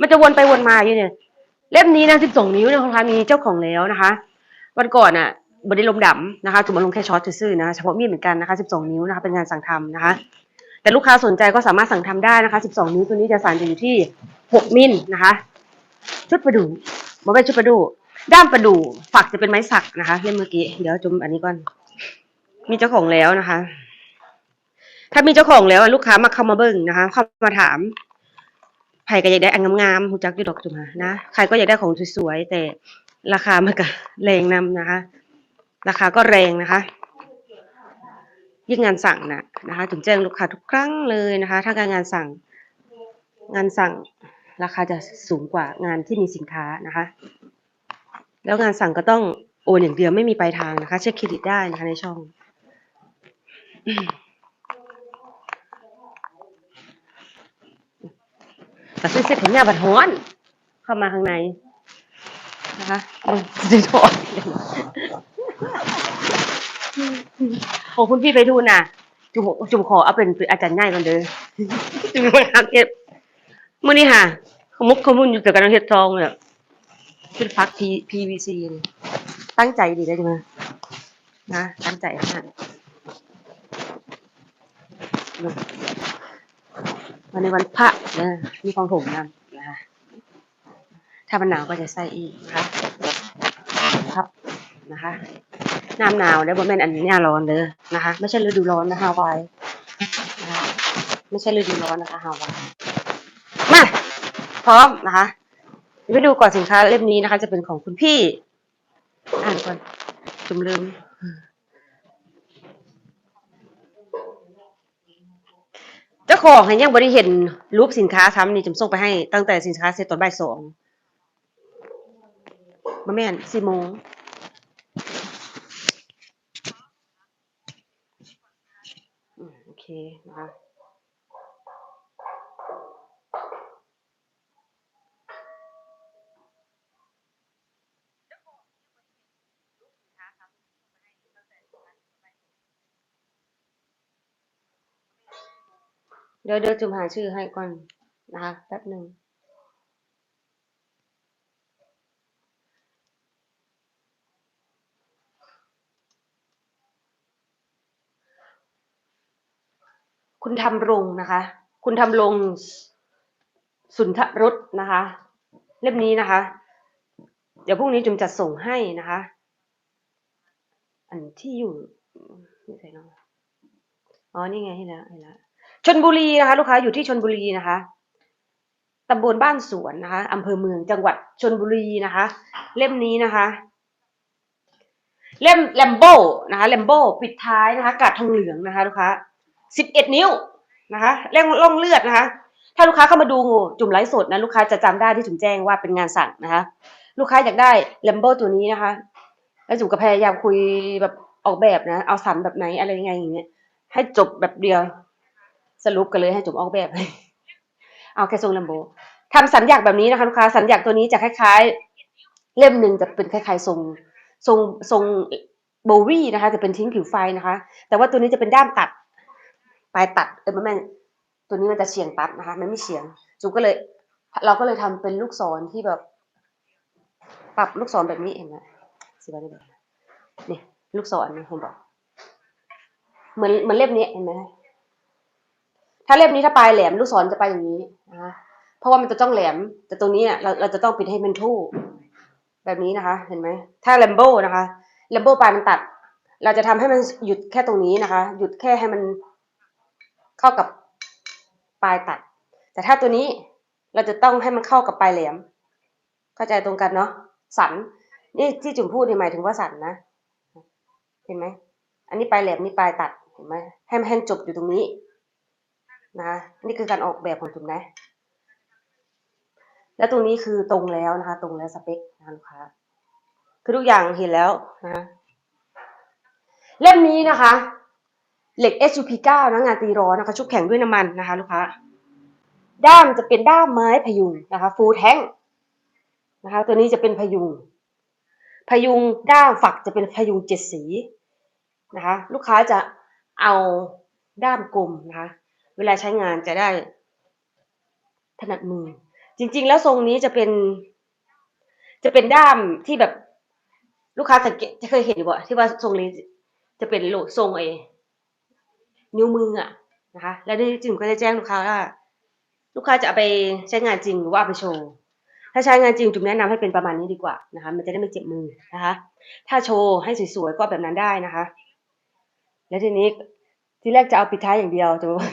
มันจะวนไปวนมาอยู่เนี่ย เล่มนี้นะสิบสองนิ้วเนี่ยคุณคะมีเจ้าของแล้วนะคะ วันก่อนอะบไดลมดำนะคะจุ่มาลงแค่ช็อตซื่อๆนะคะเฉพาะมีดเหมือนกันนะคะสิบสองนิ้วนะคะเป็นงานสั่งทำนะคะ แต่ลูกค้าสนใจก็สามารถสั่งทำได้นะคะสิบสองนิ้วตัวนี้จะสานจะอยู่ที่หกมิลนะคะ ชุดประดู่บอเป็นชุดประดู่ด้ามประดู่ฝักจะเป็นไม้สักนะคะเล่มเมื่อกี้เดี๋ยวจุ่มอันนี้ก่อน มีเจ้าของแล้วนะคะ ถ้ามีเจ้าของแล้วลูกค้ามาเข้ามาเบิ้งนะคะเข้ามาถาม ใครก็อยากได้อันงามๆหูจักอยู่ดอกจุมานะ ใครก็อยากได้ของสวยๆแต่ราคามันก็แรงนำนะคะ ราคาก็แรงนะคะ ยิ่งงานสั่งนะนะคะ ถึงแจ้งลูกค้าทุกครั้งเลยนะคะ ถ้าการงานสั่ง งานสั่งราคาจะสูงกว่างานที่มีสินค้านะคะ แล้วงานสั่งก็ต้องโอนอย่างเดียวไม่มีปลายทางนะคะ เช็คเครดิตได้นะคะในช่อง แต่ซื้อเซ็ตขอยาบัดฮ้อน เข้ามาข้างในนะคะเอาจะถอดโอ้คุณพี่ไปดูน่ะ จุ่มจุ่มขอเอาเป็นอาจารย์ง่ายก่อนเด้อจุ่มมาทำเก็บมื่อนี้ค่ะขมุกขมุนอยู่แต่กันเฮ็ดทองเนี่ยเป็นพัก P PVC นี่ตั้งใจดีได้จังไหมนะ ตั้งใจมาก วันในวันพระนะมีของถมนำนะคะถ้ามันหนาวก็จะใส่อีกนะคะครับนะคะน้ำหนาวเด้อบ่แม่นอันนี้หน้าร้อนเด้อนะคะ ไม่ใช่ฤดูร้อนนะคะวายนะคะไม่ใช่ฤดูร้อนนะคะฮาวายมาพร้อมนะคะไปดูก่อนสินค้าเล่มนี้นะคะ จะเป็นของคุณพี่ อ่านก่อนจุมลืม เจ้า ของให้ยังบริเห็นรูปสินค้าทำนี่จุมส่งไปให้ตั้งแต่สินค้าเสร็จตอนบ่ายสองมาแม่นสี่โมงโอเคนะคะ เดี๋ยวเดี๋ยวจุมหาชื่อให้ก่อนนะคะแป๊บหนึ่งคุณทำรงนะคะ คุณทำรงสุนทรสนะคะ เล่มนี้นะคะ เดี๋ยวพรุ่งนี้จุมจะส่งให้นะคะ อันที่อยู่ไม่ใช่เนาะอ๋อ นี่ไงให้แล้วให้แล้ว ชนบุรีนะคะ ลูกค้าอยู่ที่ชนบุรีนะคะตำบลบ้านสวนนะคะอำเภอเมืองจังหวัดชนบุรีนะคะ เล่มนี้นะคะ เล่มแลมโบนะคะแลมโบปิดท้ายนะคะ กาดทองเหลืองนะคะ ลูกค้าสิบเอ็ดนิ้วนะคะเล่มล่องเลือดนะคะ ถ้าลูกค้าเข้ามาดูจุ่มไลฟ์สดนะลูกค้าจะจำได้ที่จุ่มแจ้งว่าเป็นงานสั่งนะคะ ลูกค้าอยากได้แลมโบตัวนี้นะคะ แล้วจุ่มก็พยายามคุยแบบออกแบบนะ เอาสันแบบไหนอะไรยังไงอย่างเงี้ยให้จบแบบเดียว สรุปกันเลยให้จุ่มออกแบบเลย เอาแค่ทรงลมโบทำสัญญาแบบนี้นะคะลูกค้าสัญญาตัวนี้จะคล้าย ๆ เล่มหนึ่งจะเป็นคล้ายๆทรงทรงทรงโบวี่นะคะจะเป็นทิ้งผิวไฟนะคะ แต่ว่าตัวนี้จะเป็นด้ามตัดปลายตัดเออมันแม่ตัวนี้มันจะเฉียงตัดนะคะ มันไม่เฉียงจุกก็เลย เราก็เลยทำเป็นลูกศรที่แบบ ปรับลูกศรแบบนี้เห็นไหมสิบาได้แบบนี่ลูกศรนี่เห็นบอกเหมือนเหมือนเล่มนี้เห็นไหม ถ้าเล่มนี้ถ้าปลายแหลมลูกศรจะไปอย่างนี้นะคะเพราะว่ามันจะต้องแหลม แต่ตรงนี้อะเราเราจะต้องปิดให้มันทู่แบบนี้นะคะ เห็นไหมถ้าแลมโบนะคะแลมโบปลายมันตัด เราจะทำให้มันหยุดแค่ตรงนี้นะคะ หยุดแค่ให้มันเข้ากับปลายตัด แต่ถ้าตัวนี้เราจะต้องให้มันเข้ากับปลายแหลม เข้าใจตรงกันเนาะสันนี่ที่จุ๋มพูดนี่หมายถึงว่าสันนะเห็นไหมอันนี้ปลายแหลมนี่ปลายตัดเห็นไหมให้มันจบอยู่ตรงนี้ นะนี่คือการออกแบบของจุ๋มนะแล้วตรงนี้คือตรงแล้วนะคะ ตรงแล้วสเปคนะลูกค้าคือทุกอย่างเห็นแล้วนะเล่มนี้นะคะ เหล็ก SUP9 นะงานตีร้อนนะคะ ชุบแข็งด้วยน้ำมันนะคะ ลูกค้าด้ามจะเป็นด้ามไม้พยุงนะคะ ฟูแท้งนะคะ ตัวนี้จะเป็นพยุง พยุงด้ามฝักจะเป็นพยุงเจ็ดสีนะคะ ลูกค้าจะเอาด้ามกลมนะคะ เวลาใช้งานจะได้ ถนัดมือ จริง ๆ แล้วทรงนี้จะเป็น จะเป็นด้ามที่แบบลูกค้าสังเกตจะเคยเห็นอยู่บ่ที่ว่าทรงนี้จะเป็นโหลทรงไอ้นิ้วมืออะนะคะ แล้วนี่จิ๋มก็จะแจ้งลูกค้าว่า ลูกค้าจะเอาไปใช้งานจริงหรือว่าไปโชว์ถ้าใช้งานจริงจุ๋มแนะนำให้เป็นประมาณนี้ดีกว่านะคะ มันจะได้ไม่เจ็บมือนะคะ ถ้าโชว์ให้สวยๆก็แบบนั้นได้นะคะ แล้วทีนี้ที่แรกจะเอาปิดท้ายอย่างเดียวแต่ว่า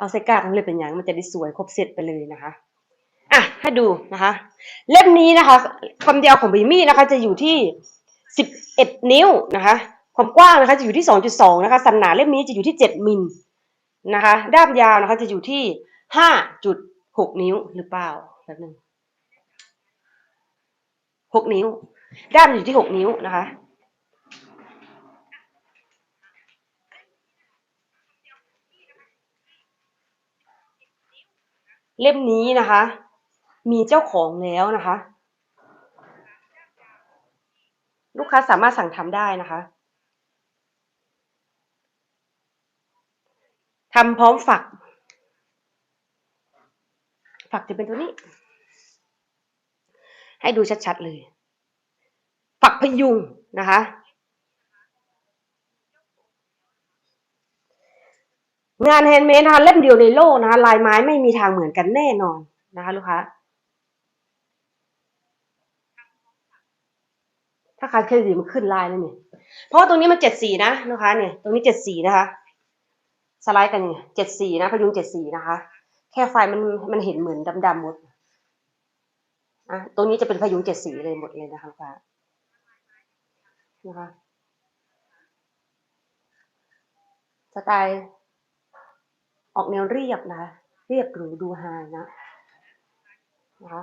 เอาใส่กากมันเลยเป็นอย่างมันจะได้สวยครบเซตไปเลยนะคะอะให้ดูนะคะ เล่มนี้นะคะ ความยาวของบีมี่นะคะ จะอยู่ที่สิบเอ็ดนิ้วนะคะ ความกว้างนะคะจะอยู่ที่สองจุดสองนะคะ สันหนาเล่มนี้จะอยู่ที่เจ็ดมิลนะคะ ด้ามยาวนะคะจะอยู่ที่ห้าจุดหกนิ้วหรือเปล่าแบบนึงหกนิ้ว ด้ามอยู่ที่หกนิ้วนะคะ เล่มนี้นะคะ มีเจ้าของแล้วนะคะ ลูกค้าสามารถสั่งทำได้นะคะทำพร้อมฝัก ฝักจะเป็นตัวนี้ ให้ดูชัดๆเลย ฝักพยุงนะคะ งานแฮนด์เมดนะคะเล่มเดียวในโลกนะคะลายไม้ไม่มีทางเหมือนกันแน่นอนนะคะลูกค้าถ้าคาดเครดิตมันขึ้นลายแล้วนี่ยเพราะว่าตรงนี้มันเจ็ดสีนะลูกค้าเนี่ยตรงนี้เจ็ดสีนะคะสไลด์กันเนี่ยเจ็ดสีนะพยุงเจ็ดสีนะคะ แค่ไฟมันมันเห็นเหมือนดำๆหมดอะตรงนี้จะเป็นพยุงเจ็ดสีเลยหมดเลยนะคะลูกค้านะคะสไตล์ ออกแนวเรียบนะ เรียบหรูดูไฮนะนะ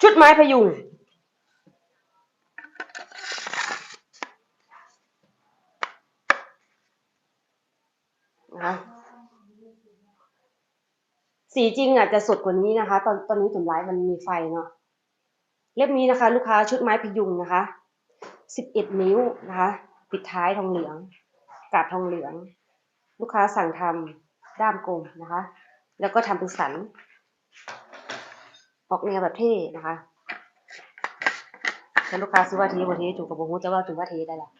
ชุดไม้พยุง นะสีจริงอะจะสดกว่านี้นะคะ ตอนตอนนี้จุ่มไลฟ์มันมีไฟเนาะเล่มนี้นะคะ ลูกค้าชุดไม้พยุงนะคะสิบเอ็ดนิ้วนะคะ ปิดท้ายทองเหลือง กาบทองเหลือง ลูกค้าสั่งทำด้ามกลมนะคะ แล้วก็ทำเป็นสัน ออกแนวแบบเท่นะคะถ้าลูกค้าซื้อว่าเทบ่เทจูกับโบฮูจะว่าจูว่าเทได้ละ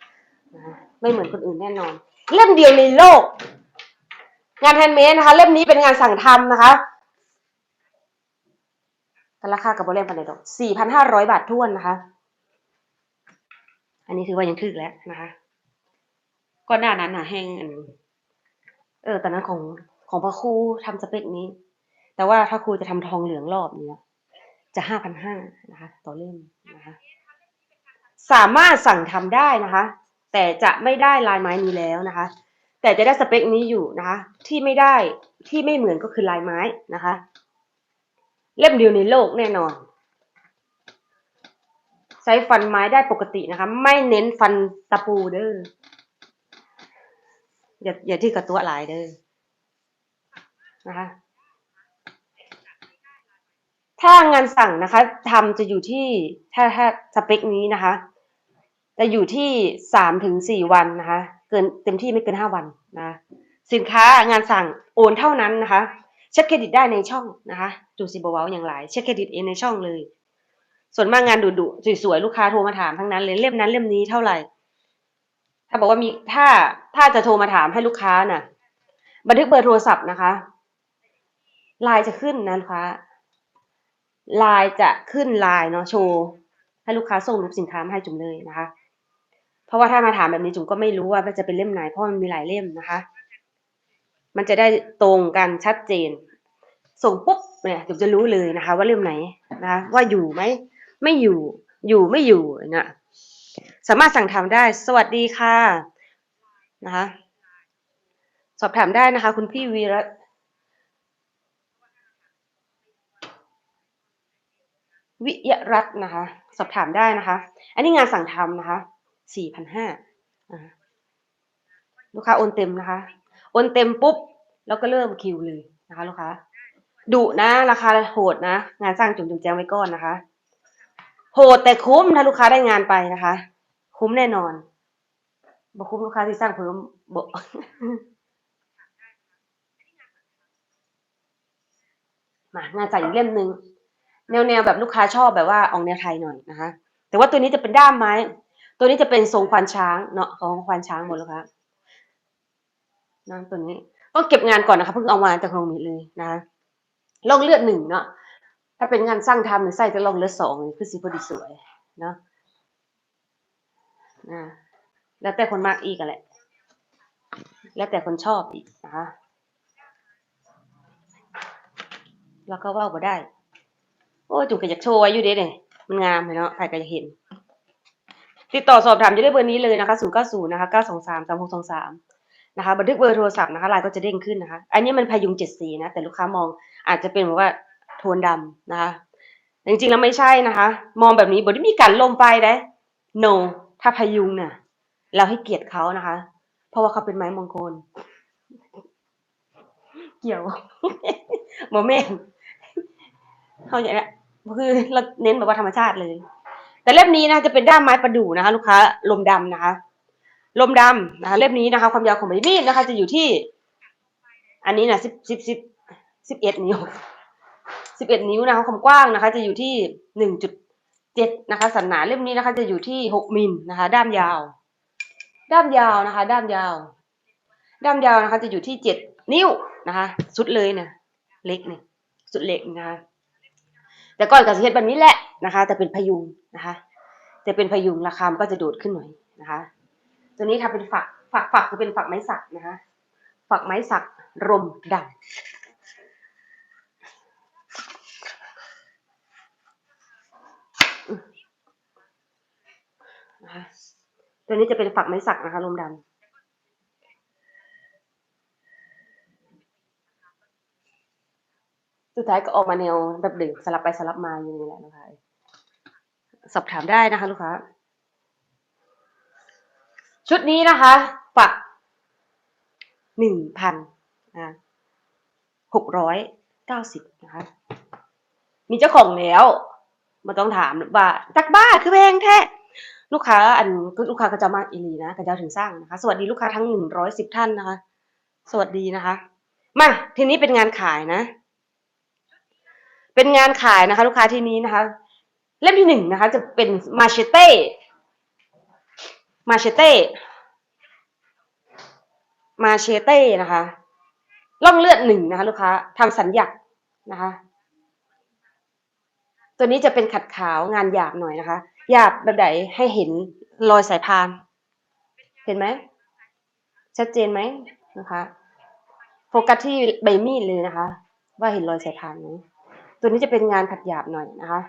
นะคะไม่เหมือนคนอื่นแน่นอน เล่มเดียวในโลก งานแฮนด์เมดนะคะ เล่มนี้เป็นงานสั่งทำนะคะราคากับโบเล่มปันไหนดอกสี่พันห้าร้อยบาทท้วนนะคะ อันนี้ถือว่ายังถึกแล้วนะคะ ก่อนหน้านั้นน่ะแห้งอันเออตอนนั้นของของพระครูทำสเปคนี้ แต่ว่าถ้าครูจะทำทองเหลืองรอบเนี้ยจะห้าพันห้านะคะ ต่อเล่มนะคะ สามารถสั่งทำได้นะคะ แต่จะไม่ได้ลายไม้นี้แล้วนะคะ แต่จะได้สเปคนี้อยู่นะคะ ที่ไม่ได้ที่ไม่เหมือนก็คือลายไม้นะคะ เล่มเดียวในโลกแน่นอนใช้ฟันไม้ได้ปกตินะคะ ไม่เน้นฟันตะปูเด้อ อย่าอย่าที่กระตัวหลายเด้อนะคะถ้างานสั่งนะคะทำจะอยู่ที่ถ้าถ้าสเปคนี้นะคะจะอยู่ที่สามถึงสี่วันนะคะ เกินเต็มที่ไม่เกินห้าวันนะะสินค้างานสั่งโอนเท่านั้นนะคะ เช็คเครดิตได้ในช่องนะคะจูซิบเวาอย่างไรเช็คเครดิตเองในช่องเลย ส่วนมากงานดุดุสวยๆลูกค้าโทรมาถามทั้งนั้นเลยเล่มนั้นเล่มนี้เท่าไหร่าบอกว่ามีถ้าถ้าจะโทรมาถามให้ลูกค้าน่ะ บันทึกเบอร์โทรศัพท์นะคะไลน์จะขึ้นนะลูกค้าไลน์จะขึ้นไลน์เนาะโชว์ให้ลูกค้าส่งรูปสินค้ามาให้จุ๋มเลยนะคะ เพราะว่าถ้ามาถามแบบนี้จุ๋มก็ไม่รู้ว่ามันจะเป็นเล่มไหนเพราะมันมีหลายเล่มนะคะ มันจะได้ตรงกันชัดเจน ส่งปุ๊บเนี่ยจุ๋มจะรู้เลยนะคะ ว่าเล่มไหนนะคะ ว่าอยู่ไหมไม่อยู่อยู่ไม่อยู่นะ สามารถสั่งทำได้ สวัสดีค่ะนะคะ สอบถามได้นะคะ คุณพี่วีระวิยรัตน์นะคะ สอบถามได้นะคะ อันนี้งานสั่งทำนะคะสี่พันห้าลูกค้าโอนเต็มนะคะ โอนเต็มปุ๊บ แล้วก็เริ่มคิวเลยนะคะ ลูกค้าดุนะราคาโหดนะ งานสร้างจุ่มจุ่มแจงไว้ก่อนนะคะ โหดแต่คุ้มถ้าลูกค้าได้งานไปนะคะ คุ้มแน่นอนบ่คุ้มลูกค้าที่สร้างเพิ่มบ่มางานจ่ายอีกเล่มหนึ่งแนวแนวแบบลูกค้าชอบแบบว่าออกแนวไทยหน่อยนะคะ แต่ว่าตัวนี้จะเป็นด้ามไม้ ตัวนี้จะเป็นทรงควานช้างเนาะของควานช้างหมดแล้วครับนะตัวนี้ต้องเก็บงานก่อนนะคะเพิ่งเอามาจากโรงมีเลยนะคะลองเลือดหนึ่งเนาะถ้าเป็นงานสร้างทำหรือใส่จะลองเลือดสองคือสีพอดีสวยเนาะ นะแล้วแต่คนมากอีกอะแหละ แล้วแต่คนชอบอีกนะคะแล้วก็ว่าบ่ได้ โอ้จุกก็อยากโชว์ไว้อยู่เด้เนี่ยมันงามเลยเนาะใครก็จะเห็น ติดต่อสอบถามจะได้เบอร์นี้เลยนะคะ0 9 0นย์นะคะ923 3623นะคะบันทึกเบอร์โทรศัพท์นะคะไลน์ก็จะเด้งขึ้นนะคะ อันนี้มันพยุงเจ็ดสีนะ แต่ลูกค้ามองอาจจะเป็นแบบว่าโทนดำนะคะจริงๆแล้วไม่ใช่นะคะ มองแบบนี้บอได้มีการลมไปได้ no ถ้าพยุงน่ะเราให้เกียรติเขานะคะ เพราะว่าเขาเป็นไม้มงคล เกี่ยวโมเมนเขาอย่างนี้คือเราเน้นแบบว่าธรรมชาติเลย แต่เล่มนี้นะจะเป็นด้ามไม้ประดู่นะคะ ลูกค้า ลมดำนะคะ ลมดำนะคะ เล่มนี้นะคะ ความยาวของใบมีดนะคะ จะอยู่ที่ อันนี้นะสิบสิบสิบสิบเอ็ดนิ้วสิบเอ็ดนิ้วนะคะความกว้างนะคะ จะอยู่ที่หนึ่งจุด เจ็ดนะคะสันหนาเล่มนี้นะคะ จะอยู่ที่หกมิลนะคะ ด้ามยาว ด้ามยาวนะคะ ด้ามยาว ด้ามยาวนะคะ จะอยู่ที่เจ็ดนิ้วนะคะ สุดเลยเนี่ยเล็กเนี่ยสุดเล็กนะคะแต่ก่อนกับเฮ็ดแบบนี้แหละนะคะ แต่เป็นพยุงนะคะ แต่เป็นพยุงราคามันก็จะโดดขึ้นหน่อยนะคะ ตัวนี้ทำเป็นฝักฝักฝักจะเป็นฝักไม้สักนะคะ ฝักไม้สักรมดำนะคะ ตัวนี้จะเป็นฝักไม้สักนะคะรมดำสุดท้ายก็ออกมาแนวแบบดึงสลับไปสลับมาอย่างนี้แหละนะคะสอบถามได้นะคะลูกค้า ชุดนี้นะคะฝักหนึ่งพันนะหกร้อยเก้าสิบนะคะ มีเจ้าของแล้วมาต้องถามว่าจักบ้าคือแพงแท้ ลูกค้าอันลูกค้าก็จะมาอีลีนะก็จะถึงสร้างนะคะ สวัสดีลูกค้าทั้งหนึ่งร้อยสิบท่านนะคะ สวัสดีนะคะ มาทีนี้เป็นงานขายนะ เป็นงานขายนะคะ ลูกค้าทีนี้นะคะ เล่มที่หนึ่งนะคะ จะเป็นมาเชเต้มาเชเต้มาเชเต้นะคะล่องเลือดหนึ่งนะคะ ลูกค้าทำสัญญานะคะ ตัวนี้จะเป็นขัดขาวงานหยาบหน่อยนะคะ หยาบแบบไหนให้เห็นรอยสายพาน เห็นไหม ชัดเจนไหมนะคะ โฟกัสที่ใบมีดเลยนะคะ ว่าเห็นรอยสายพานไหมตัวนี้จะเป็นงานขัดหยาบหน่อยนะคะ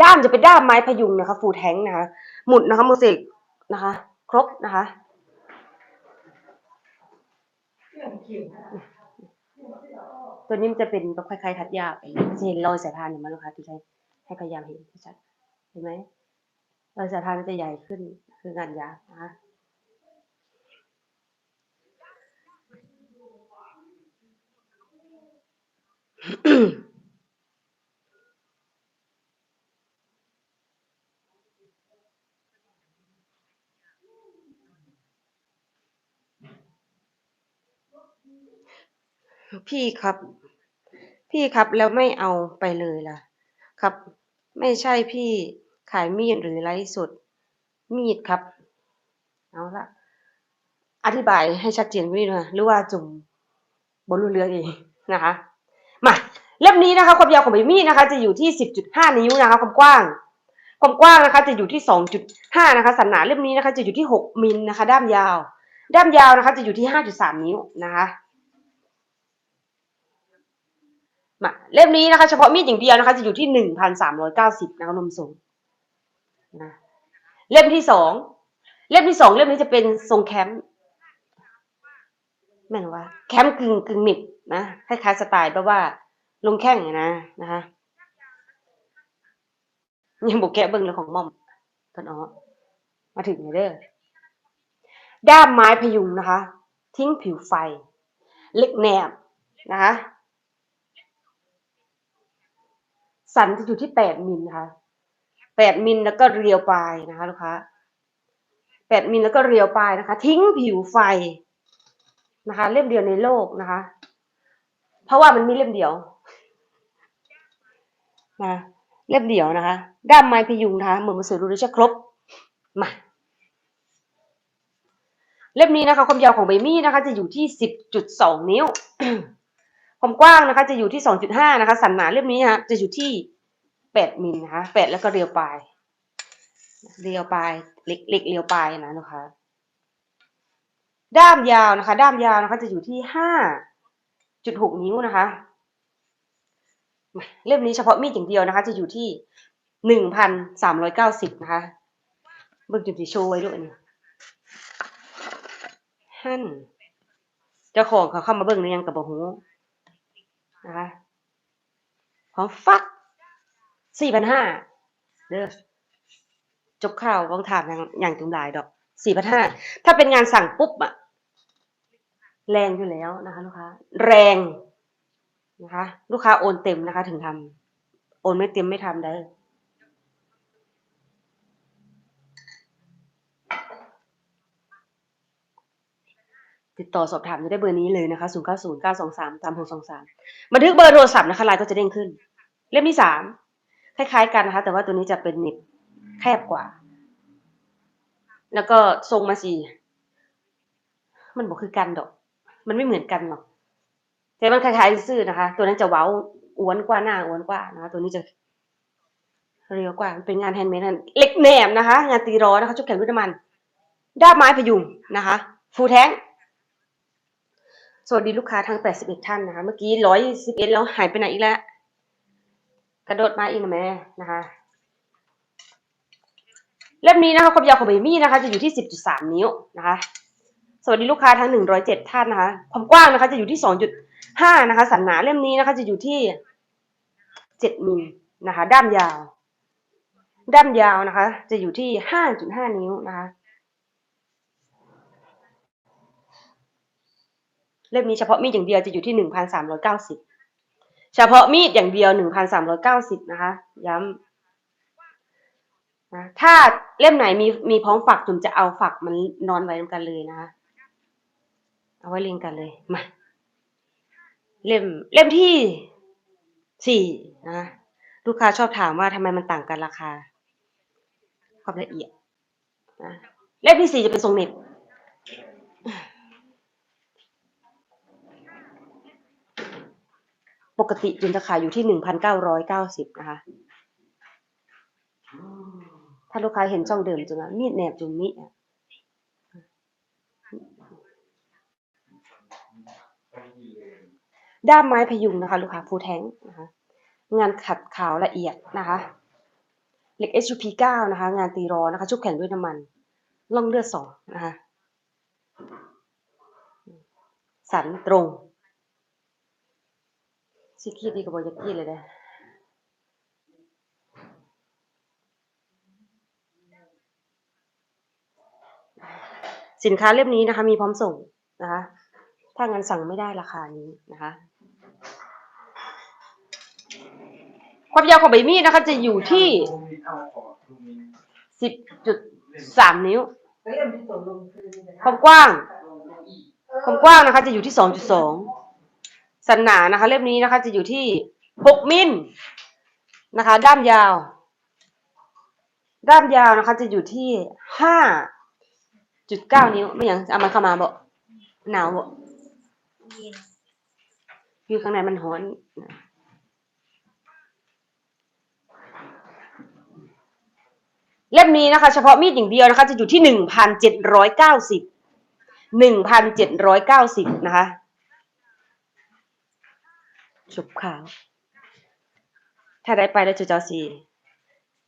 ด้ามจะเป็นด้ามไม้พยุงนะคะฟูแทงนะคะ หมุดนะคะโมเสกนะคะ รบนะคะตัวนี้มันจะเป็นแบบคล้ายๆทัดยาไปจะเห็นรอยสายพานเห็นไหมลูกค้าที่ใช้ให้พยายามเห็นชัดเห็นไหมรอยสายพานมันจะใหญ่ขึ้นคืองานยานะคะ พี่ครับ พี่ครับแล้วไม่เอาไปเลยล่ะ ครับ ไม่ใช่พี่ขายมีดหรือไลฟ์สดมีดครับ เอาละอธิบายให้ชัดเจนกว่านี้หน่อยหรือว่าจุ่มบนรูเรือเองนะคะ มาเล่มนี้นะคะ ความยาวของใบมีดนะคะ จะอยู่ที่สิบจุดห้านิ้วนะคะ ความกว้าง ความกว้างนะคะ จะอยู่ที่สองจุดห้านะคะ สันหนาเล่มนี้นะคะ จะอยู่ที่หกมิลนะคะ ด้ามยาว ด้ามยาวนะคะ จะอยู่ที่ห้าจุดสามนิ้วนะคะ มาเล่มนี้นะคะ เฉพาะมีดอย่างเดียวนะคะ จะอยู่ที่หนึ่งพันสามร้อยเก้าสิบนะคะนมสูงนะเล่มที่สองเล่มที่สองเล่มนี้จะเป็นทรงแคมป์แม่นว่า แคมป์กึ่งกึ่งหนิบนะคล้ายๆสไตล์แบบว่าลงแข้งนะนะคะยังบกแกะเบิ้งเลยของม่อมตอนอ๋อมาถึงเลยเด้อด้ามไม้พยุงนะคะ ทิ้งผิวไฟ เล็กแนบนะคะ สันจะอยู่ที่แปดมิลนะคะแปดมิลแล้วก็เรียวปลายนะคะลูกค้าแปดมิลแล้วก็เรียวปลายนะคะ ทิ้งผิวไฟนะคะ เล่มเดียวในโลกนะคะ เพราะว่ามันมีเล่มเดียวนะเล่มเดียวนะคะ ด้ามไม้พยุงนะคะเหมือนมันสื่อรู้ดิชครบมาเล่มนี้นะคะความยาวของใบมีดนะคะ จะอยู่ที่สิบจุดสองนิ้ว ความกว้างนะคะ จะอยู่ที่สองจุดห้านะคะ สันหนาเล่มนี้นะคะจะอยู่ที่แปดมิลนะคะแปดแล้วก็เรียวปลายเรียวปลายเล็กเล็กเรียวปลายนะนะคะ ด้ามยาวนะคะ ด้ามยาวนะคะ จะอยู่ที่ห้าจุดหกนิ้วนะคะเล่มนี้เฉพาะมีดอย่างเดียวนะคะ จะอยู่ที่หนึ่งพันสามร้อยเก้าสิบนะคะเบิ่งจุดสีโชว์ไว้ด้วยนี่ฮั่นเจ้าของเขาเข้ามาเบิ่งในยังกับบหู นะคะขอมฟักสี่พันห้าเด้อจบข่าวต้องถามอย่างอย่างจุงหลายดอกสี่พันห้าถ้าเป็นงานสั่งปุ๊บอะแรงอยู่แล้วนะคะลูกค้าแรงนะคะ ลูกค้าโอนเต็มนะคะ ถึงทำโอนไม่เต็มไม่ทำได้ ติดต่อสอบถามได้เบอร์นี้เลยนะคะ 0 9 0 9 2 3 3 6 2 3บันทึกเบอร์โทรศัพท์นะคะไลน์ก็จะเด้งขึ้น เล่มที่สามคล้ายๆกันนะคะ แต่ว่าตัวนี้จะเป็นเน็บแคบกว่า แล้วก็ทรงมาสีมันบอกคือกันดอก มันไม่เหมือนกันหรอก แต่มันคล้ายๆซื่อนะคะ ตัวนั้นจะเว้าอ้วนกว่าหน้าอ้วนกว่านะคะ ตัวนี้จะเรียวกว่ามันเป็นงานแฮนด์เมดนั่นเหล็กแหนมนะคะ งานตีร้อนะคะชุบแข็งด้วยน้ำมันด้ามไม้พยุงนะคะ ฟูแท้ง สวัสดีลูกค้าทั้ง 81 ท่านนะคะ เมื่อกี้ 111 แล้วหายไปไหนอีกแล้ว กระโดดมาอีกนะแม่นะคะ เล่มนี้นะคะความยาวของใบมีดนะคะ จะอยู่ที่ 10.3 นิ้วนะคะ สวัสดีลูกค้าทั้ง 107 ท่านนะคะ ความกว้างนะคะ จะอยู่ที่ 2.5 นะคะ สันหนาเล่มนี้นะคะ จะอยู่ที่ 7 มิลนะคะ ด้ามยาว ด้ามยาวนะคะ จะอยู่ที่ 5.5 นิ้วนะคะ เล่มนี้เฉพาะมีดอย่างเดียวจะอยู่ที่1,390เก้าสิบเฉพาะมีดอย่างเดียว1,390นสามร้อยเก้าสิบนะคะ ย้ำนะถ้าเล่มไหนมีมีพร้อมฝักจุ่มจะเอาฝักมันนอนไว้รวมกันเลยนะคะ เอาไว้เรียงกันเลยมาเล่มเล่มที่สี่นะลูกค้าชอบถามว่าทำไมมันต่างกันราคา ความละเอียดนะเล่มที่สี่จะเป็นทรงเน็บ ปกติจุนจะขายอยู่ที่หนึ่งพันเก้าร้อยเก้าสิบนะคะ ถ้าลูกค้าเห็นช่องเดิมจุนนะมีดแหนบจุนมีดด้ามไม้พยุงนะคะ ลูกค้าฟูแทงนะคะ งานขัดขาวละเอียดนะคะเหล็ก SUP 9 นะคะ งานตีรอนะคะ ชุบแข็งด้วยน้ำมัน ล่องเลือดสองนะคะ สันตรง สิคิดดีกับบอยากกี้เลยนะสินค้าเล่มนี้นะคะ มีพร้อมส่งนะคะ ถ้างั้นสั่งไม่ได้ราคานี้นะคะ ความยาวของใบมีดนะคะ จะอยู่ที่สิบจุดสามนิ้ว ความกว้าง ความกว้างนะคะ จะอยู่ที่สองจุดสอง สันหนานะคะ เล่มนี้นะคะ จะอยู่ที่หกมิลนะคะ ด้ามยาว ด้ามยาวนะคะ จะอยู่ที่ห้าจุดเก้านิ้วไม่อย่างเอามันเข้ามาบอกหนาวบอกอยู่ข้างในมันร้อนเล่มนี้นะคะ เฉพาะมีดอย่างเดียวนะคะ จะอยู่ที่หนึ่งพันเจ็ดร้อยเก้าสิบหนึ่งพันเจ็ดร้อยเก้าสิบนะคะ ชุบขาว ถ้าได้ไปแล้วจะเจ้าสี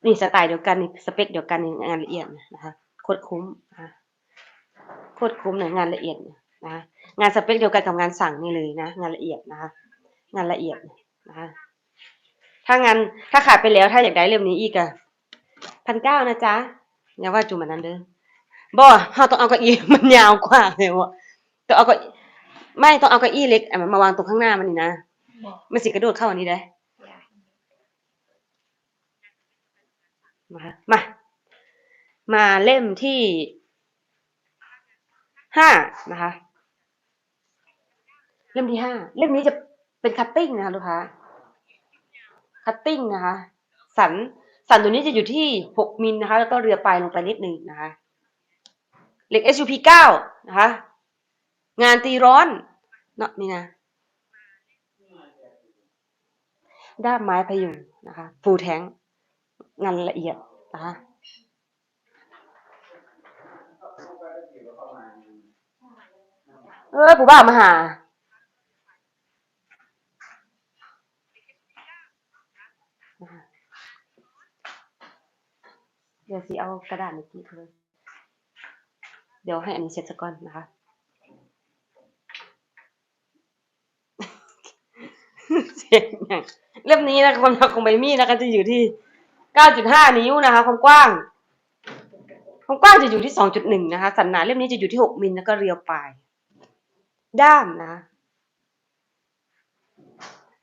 นี่สไตล์เดียวกันนี่สเปคเดียวกันนี่งานละเอียดนะคะโคตรคุ้มนะคะโคตรคุ้มเนี่ยงานละเอียดนะงานสเปคเดียวกันกับงานสั่งนี่เลยนะ งานละเอียดนะคะงานละเอียดนะคะถ้างานถ้าขาดไปแล้วถ้าอยากได้เล่มนี้อีกอะพันเก้านะจ๊ะอย่าว่าจุ่มอันนั้นเด้อบ่เราต้องเอาเก้าอี้มันยาวกว่าเลยวะต้องเอาเก้าอี้ไม่ต้องเอาเก้าอี้เล็กอะมาวางตรงข้างหน้ามันนี่นะ มันสิกระโดดเข้าอันนี้ได้นะคะมา มาเล่มที่ห้านะคะ เล่มที่ห้าเล่มนี้จะเป็นคัตติ้งนะคะลูกค้าคัตติ้งนะคะ สันสันตัวนี้จะอยู่ที่หกมิลนะคะ แล้วก็เรือปลายลงไปนิดนึงนะคะเหล็ก SUP เก้านะคะ งานตีร้อน เนาะนี่นะ ด้ามไม้พยุงนะคะฟูแทงงานละเอียดนะคะเออผู้บ่าวมาหาเดี๋ยวสิเอากระดาษมากีดเลย เดี๋ยวให้อันนี้เสร็จซะก่อนนะคะ เสียงอย่างเล่มนี้นะคะความยาวของใบมีดนะคะจะอยู่ที่ 9.5 นิ้วนะคะ ความกว้างความกว้างจะอยู่ที่ 2.1 นะคะ สันหนาเล่มนี้จะอยู่ที่ 6 มิลแล้วก็เรียวปลาย ด้ามนะคะ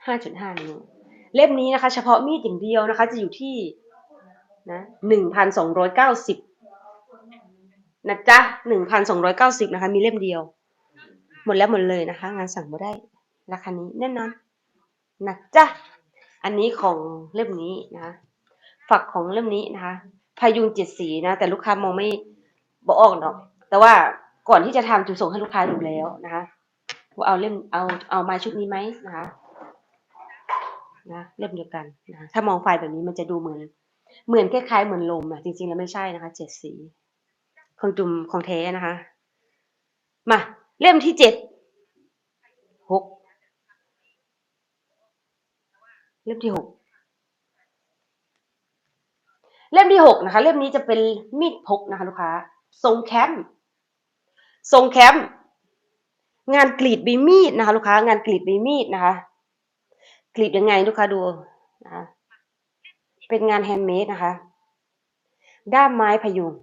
5.5 นิ้ว เล่มนี้นะคะ เฉพาะมีดอย่างเดียวนะคะ จะอยู่ที่นะ 1,290 นะจ๊ะ 1,290 นะคะ มีเล่มเดียว หมดแล้วหมดเลยนะคะ งานสั่งมาได้ ราคานี้แน่นอน นะจ๊ะอันนี้ของเล่มนี้นะคะฝักของเล่มนี้นะคะพายุงเจ็ดสีนะ แต่ลูกค้ามองไม่บอกออกหรอกแต่ว่าก่อนที่จะทำจุส่งให้ลูกค้าดูแล้วนะคะว่าเอาเล่มเอาเอามาชุดนี้ไหมนะคะนะเล่มเดียวกันนะถ้ามองไฟแบบนี้มันจะดูเหมือน เหมือนคล้ายๆเหมือนลมอะจริงๆแล้วไม่ใช่นะคะเจ็ดสี ของจุ่มของแท้นะคะ มา เล่มที่เจ็ดหก เล่มที่หกเล่มที่หกนะคะ เล่มนี้จะเป็นมีดพกนะคะลูกค้า ทรงแคมป์ทรงแคมป์งานกรีดใบมีดนะคะ ลูกค้างานกรีดใบมีดนะคะ กรีดยังไงลูกค้าดูนะะเป็นงานแฮนด์เมดนะคะ ด้ามไม้พยุง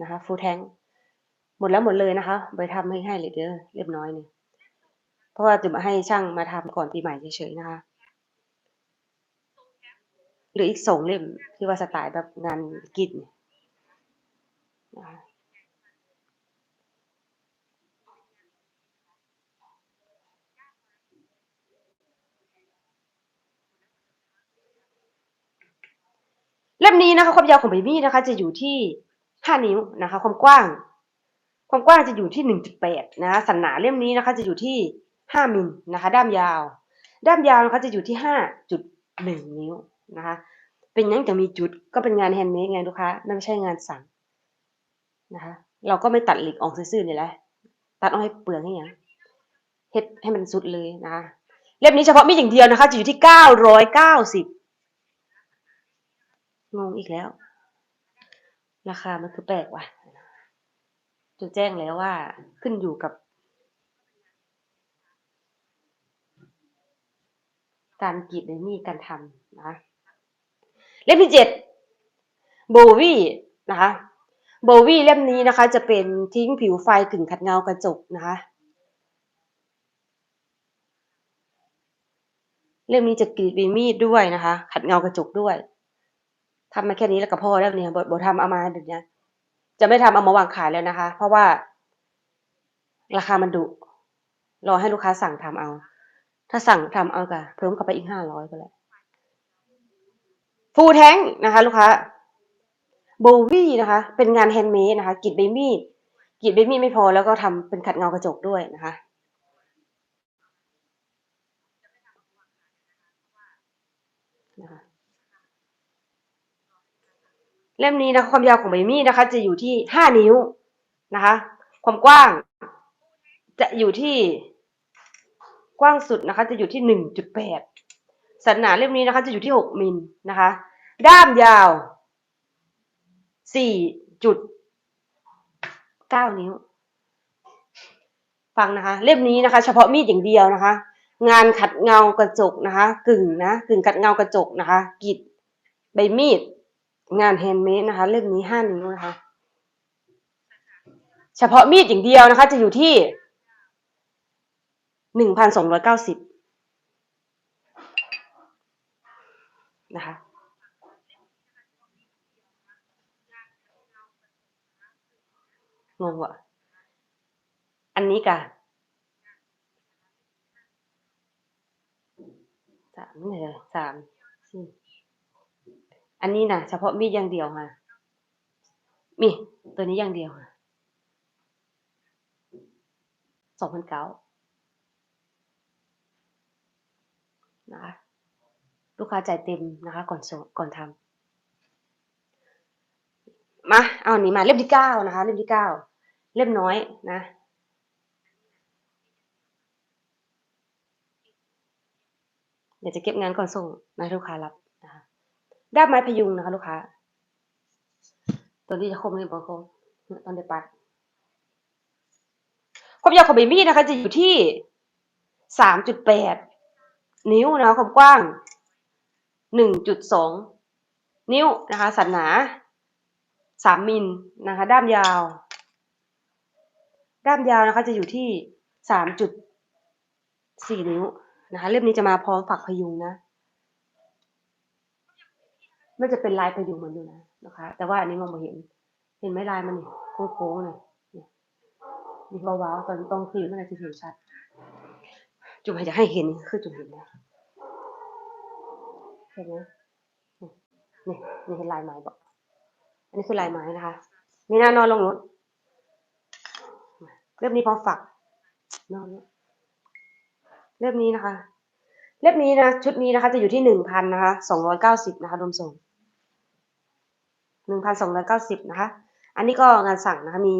นะคะฟูแทงหมดแล้วหมดเลยนะคะไปทำให้ให้เลยเด้อเรียบร้อยนี่ยเพราะว่าจะมาให้ช่างมาทำก่อนปีใหม่เฉยๆนะคะ หรืออีกสองเล่มที่ว่าสไตล์แบบงานกรีนเล่มนี้นะคะความยาวของใบมีดนะคะ จะอยู่ที่ห้านิ้วนะคะ ความกว้าง ความกว้างจะอยู่ที่หนึ่งจุดแปดนะคะสันหนาเล่มนี้นะคะ จะอยู่ที่ห้ามิลนะคะ ด้ามยาว ด้ามยาวนะคะจะอยู่ที่ห้าจุดหนึ่งนิ้ว นะคะ เป็นยังจะมีจุดก็เป็นงานแฮนด์เมดไงลูกค้าไม่ใช่งานสั่งนะคะ เราก็ไม่ตัดเหล็กออกซื่อๆนี่แหละตัดออกให้เปลืองให้ยังเฮ็ดให้มันสุดเลยนะคะเล่มนี้เฉพาะมีอย่างเดียวนะคะ จะอยู่ที่เก้าร้อยเก้าสิบงงอีกแล้ว ราคามันคือแปลกว่ะจนแจ้งแล้วว่าขึ้นอยู่กับการกรีดในมีดการทำนะ เล่มที่เจ็ดโบวี่นะคะโบวี่เล่มนี้นะคะ จะเป็นทิ้งผิวไฟกึ่งขัดเงากระจกนะคะเล่มนี้จะกรีดใบมีดด้วยนะคะ ขัดเงากระจกด้วยทำมาแค่นี้แล้วก็พอแล้วเนี่ยบทบททำเอามาเดี๋ยวนี้จะไม่ทำเอามาวางขายแล้วนะคะ เพราะว่า ราคามันดุรอให้ลูกค้าสั่งทำเอา ถ้าสั่งทำเอาก็เพิ่มเข้าไปอีกห้าร้อยก็แล้ว ฟูแท้งนะคะ ลูกค้าโบวี่นะคะ เป็นงานแฮนด์เมดนะคะกรีดใบมีดกรีดใบมีดไม่พอแล้วก็ทำเป็นขัดเงากระจกด้วยนะคะนะคะเล่มนี้นะคะความยาวของใบมีดนะคะ จะอยู่ที่ห้านิ้วนะคะ ความกว้างจะอยู่ที่กว้างสุดนะคะ จะอยู่ที่หนึ่งจุดแปด สันหนาเล่มนี้นะคะ จะอยู่ที่หกมิลนะคะ ด้ามยาวสี่จุดเก้านิ้ว ฟังนะคะ เล่มนี้นะคะ เฉพาะมีดอย่างเดียวนะคะ งานขัดเงากระจกนะคะ กึ่งนะกึ่งขัดเงากระจกนะคะกรีดใบมีด งานแฮนด์เมดนะคะ เล่มนี้ห้านิ้วนะคะ เฉพาะมีดอย่างเดียวนะคะ จะอยู่ที่หนึ่งพันสองร้อยเก้าสิบ นะคะงงว่ะอันนี้กะสามเหนือสามสี่อันนี้นะเฉพาะมีดอย่างเดียวค่ะ มีตัวนี้อย่างเดียวค่ะสองพันเก้านะ ลูกค้าจ่ายเต็มนะคะก่อนส่งก่อนทำมาเอาอันนี้มาเล่มที่เก้านะคะ เล่มที่เก้าเล่มน้อยนะเดี๋ยวจะเก็บงานก่อนส่งนะลูกค้ารับนะคะด้ามไม้พยุงนะคะ ลูกค้า ตัวนี้จะคมหรือเปล่าคมตอนเดปัดความยาวของเบบี้นะคะ จะอยู่ที่สามจุดแปดนิ้วนะคะความกว้าง หนึ่งจุดสองนิ้วนะคะสันหนาสามมิลนะคะด้ามยาว ด้ามยาวนะคะจะอยู่ที่สามจุดสี่นิ้วนะคะเล่มนี้จะมาพร้อมฝักพยุงนะมันจะเป็นลายพยุงเหมือนอยู่นะนะคะ แต่ว่าอันนี้มองไม่เห็น เห็นไหมลายมันโค้งๆเลยเนี่ยนี่เบาๆตอนตรงคืนมันจะเห็นชัด จุ๋มอยากให้เห็นคือจุ๋มเห็นนะ เห็นไหมนี่นี่นี่คือลายไม้บอกอันนี้คือลายไม้นะคะนี่นะนอนลงรถเล่มนี้พร้อมฝัก นอนเล่มนี้นะคะ เล่มนี้นะชุดนี้นะคะ จะอยู่ที่หนึ่งพันนะคะสองร้อยเก้าสิบนะคะรวมส่งหนึ่งพันสองร้อยเก้าสิบนะคะ อันนี้ก็งานสั่งนะคะมี